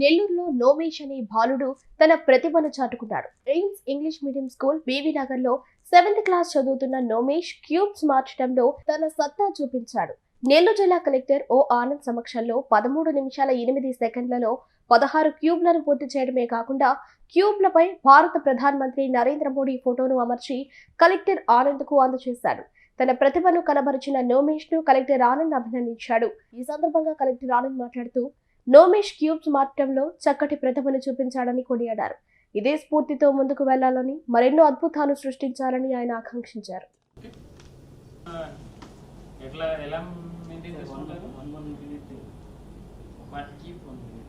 నెల్లూరులో నోమేష్ అనే బాలుడు తన ప్రతిభను చాటుకున్నాడు. AIMS English medium school BV నగర్లో సెవెంత్ క్లాస్ చదువుతున్న నోమేష్ క్యూబ్స్ మార్చడంలో తన సత్తా చూపించాడు. నెల్లూరు జిల్లా కలెక్టర్ ఓ ఆనంద్ సమక్షంలో పదమూడు నిమిషాల ఎనిమిది సెకండ్లలో పదహారు క్యూబ్లను పూర్తి చేయడమే కాకుండా క్యూబ్లపై భారత ప్రధానమంత్రి నరేంద్ర మోడీ ఫోటోను అమర్చి కలెక్టర్ ఆనంద్కు అందజేశాడు. తన ప్రతిభను కనబరిచిన నోమేష్ను కలెక్టర్ ఆనంద్ అభినందించాడు. ఈ సందర్భంగా కలెక్టర్ ఆనంద్ మాట్లాడుతూ నోమేష్ క్యూబ్స్ మార్చడంలో చక్కటి ప్రతిభను చూపించాడని కొనియాడారు. ఇదే స్ఫూర్తితో ముందుకు వెళ్ళాలని మరెన్నో అద్భుతాలు సృష్టించాలని ఆయన ఆకాంక్షించారు. ఎట్లా ఎలా మెయింటైన్ చేసుకుంటారు one one minute one keep one minute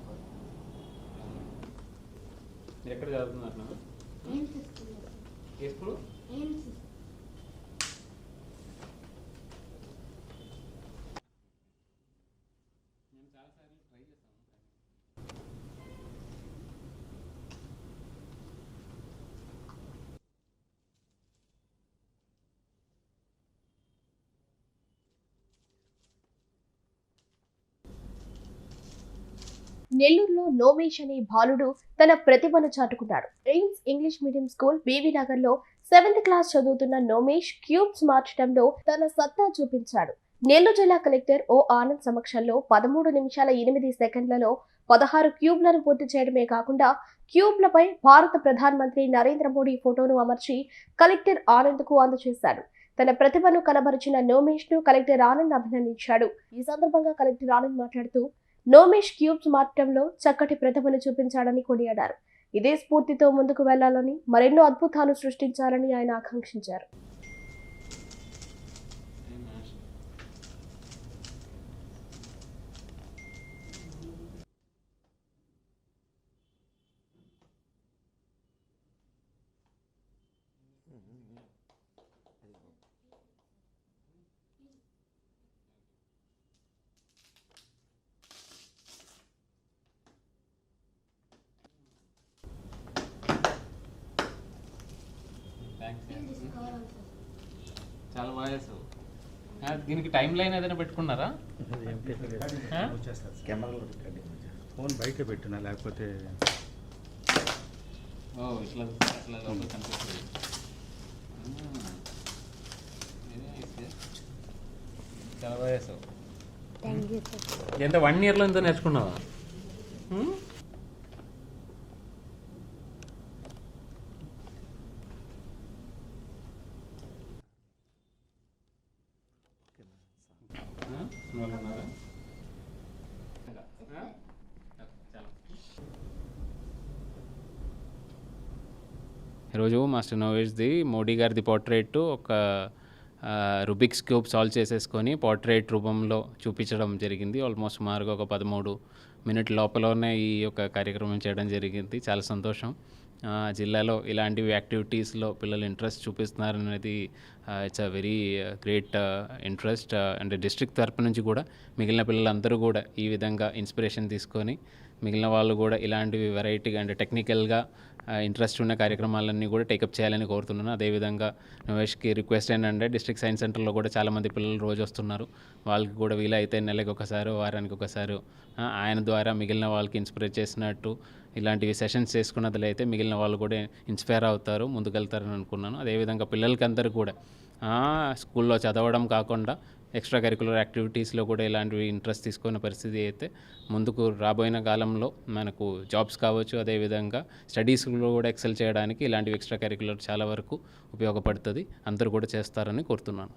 మీరు ఎక్కడ చదువుతున్నారు నాన్న? ఎయిమ్స్ స్కూల్ ఏ స్కూల్ ఎయిమ్స్ నేను చాలాసార్లు ట్రై చేస్తాను నెల్లూరులో నోమేష్ అనే బాలుడు తన ప్రతిభను చాటుకున్నాడు. AIMS English medium school BV నగర్లో సెవెంత్ క్లాస్ చదువుతున్న నోమేష్ క్యూబ్స్ మార్చడంలో తన సత్తా చూపించాడు. నెల్లూరు జిల్లా కలెక్టర్ ఓ ఆనంద్ సమక్షంలో పదమూడు నిమిషాల ఎనిమిది సెకండ్లలో పదహారు క్యూబ్లను పూర్తి చేయడమే కాకుండా క్యూబ్లపై భారత ప్రధానమంత్రి నరేంద్ర మోడీ ఫోటోను అమర్చి కలెక్టర్ ఆనంద్కు అందజేశాడు. తన ప్రతిభను కనబరిచిన నోమేష్ను కలెక్టర్ ఆనంద్ అభినందించాడు. ఈ సందర్భంగా కలెక్టర్ ఆనంద్ మాట్లాడుతూ నోమేష్ క్యూబ్స్ మార్చడంలో చక్కటి ప్రతిభను చూపించాడని కొనియాడారు. ఇదే స్ఫూర్తితో ముందుకు వెళ్ళాలని మరెన్నో అద్భుతాలు సృష్టించాలని ఆయన ఆకాంక్షించారు. చాలా బాగా చేస్తావు దీనికి టైం లైన్ ఏదైనా పెట్టుకున్నారా? కెమెరాలో ఫోన్ బయట పెట్టినా లేకపోతే ఓ ఇట్లా అట్లా లోపల కనిపిస్తుంది. చాలా బాగా చేస్తావు ఎంత వన్ ఇయర్లో ఎంత నేర్చుకున్నావా? వాళ్ళు ఉన్నారా? ఈరోజు మాస్టర్ నోవేష్ది మోడీ గారిది పోర్ట్రేట్ ఒక రుబిక్స్ క్యూబ్ సాల్వ్ చేసేసుకొని పోర్ట్రేట్ రూపంలో చూపించడం జరిగింది. ఆల్మోస్ట్ సుమారుగా ఒక పదమూడు మినిట్ లోపలనే ఈ యొక్క కార్యక్రమం చేయడం జరిగింది. చాలా సంతోషం. జిల్లాలో ఇలాంటివి యాక్టివిటీస్లో పిల్లలు ఇంట్రెస్ట్ చూపిస్తున్నారు అనేది it's a very great interest and district తరపు నుంచి కూడా మిగిలిన పిల్లలందరూ కూడా ఈ విధంగా ఇన్స్పిరేషన్ తీసుకొని మిగిలిన వాళ్ళు కూడా ఇలాంటివి వెరైటీగా అంటే టెక్నికల్గా ఇంట్రెస్ట్ ఉన్న కార్యక్రమాలన్నీ కూడా టేకప్ చేయాలని కోరుతున్నాను. అదేవిధంగా నవేష్కి రిక్వెస్ట్ ఏంటంటే డిస్ట్రిక్ట్ సైన్స్ సెంటర్లో కూడా చాలామంది పిల్లలు రోజు వస్తున్నారు. వాళ్ళకి కూడా వీలైతే నెలకి ఒకసారి వారానికి ఒకసారి ఆయన ద్వారా మిగిలిన వాళ్ళకి ఇన్స్పైర్ చేసినట్టు ఇలాంటివి సెషన్స్ చేసుకున్నట్లయితే మిగిలిన వాళ్ళు కూడా ఇన్స్పైర్ అవుతారు ముందుకెళ్తారని అనుకున్నాను. అదేవిధంగా పిల్లలకి అందరూ కూడా స్కూల్లో చదవడం కాకుండా ఎక్స్ట్రా కరికులర్ యాక్టివిటీస్లో కూడా ఇలాంటివి ఇంట్రెస్ట్ తీసుకున్న పరిస్థితి అయితే ముందుకు రాబోయిన కాలంలో మనకు జాబ్స్ కావచ్చు అదేవిధంగా స్టడీస్లో కూడా ఎక్సెల్ చేయడానికి ఇలాంటివి ఎక్స్ట్రా కరికులర్ చాలా వరకు ఉపయోగపడుతుంది. అందరూ కూడా చేస్తారని కోరుతున్నాను.